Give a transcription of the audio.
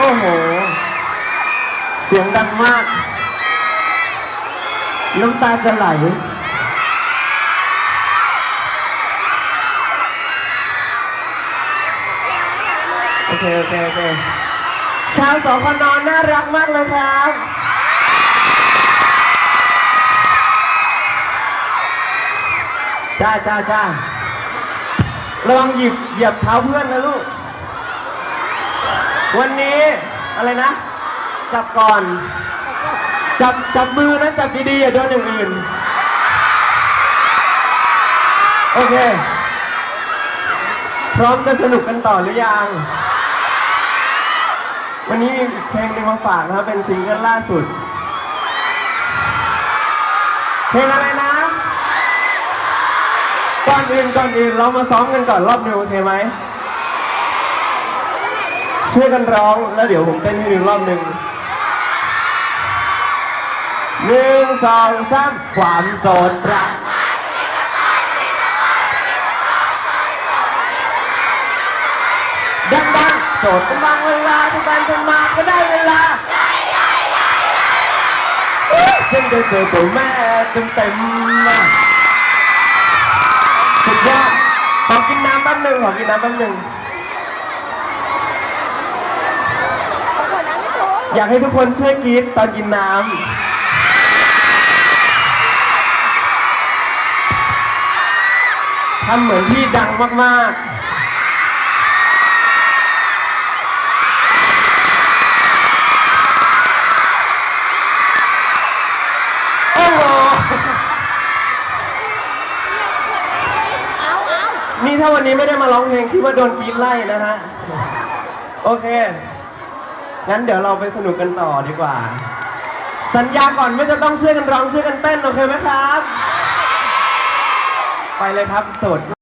อ้โห เสียงดังมาก น้ำตาจะไหล โอเค โอเค โอเค ชาวสองคนนอนน่ารักมากเลยครับ จ้าจ้าจ้าระวังหยิบเหยียบเท้าเพื่อนนะลูก วันนี้อะไรนะ จับก่อน จับจับมือนะจับดีๆอย่าโดนอย่างอื่น โอเค พร้อมจะสนุกกันต่อหรือยัง วันนี้มีอีกเพลงหนึ่งมาฝากนะครับ เป็นซิงเกิลล่าสุด เพลงอะไรนะ ก่อนอื่นก่อนอื่นเรามาซ้อมกันก่อนรอบหนึงโอเคไหม ช่วยกันร้องแล้วเดี๋ยวผมเต้นให้ดูรอบหนึ่งหนึ่งสองสามความโสดรักดังๆโสดเป็นบางเวลาทุกวันทำมาก็ได้เวลาเส้นเดินเจอตัวแม่เต็มเต็มสุดยอดขอกินน้ำแป๊บหนึ่งขอกินน้ำแป๊บหนึ่ง อยากให้ทุกคนช่วยกรี๊ดตอนกินน้ำทำเหมือนพี่ดังมากๆโอ้โหเอาเอานี่ถ้าวันนี้ไม่ได้มาร้องเพลงคิดว่าโดนกรี๊ดไล่นะฮะ โอเค งั้นเดี๋ยวเราไปสนุกกันต่อดีกว่า สัญญาก่อนว่าจะต้องช่วยกันร้องช่วยกันเต้นโอเคไหมครับ ไปเลยครับสด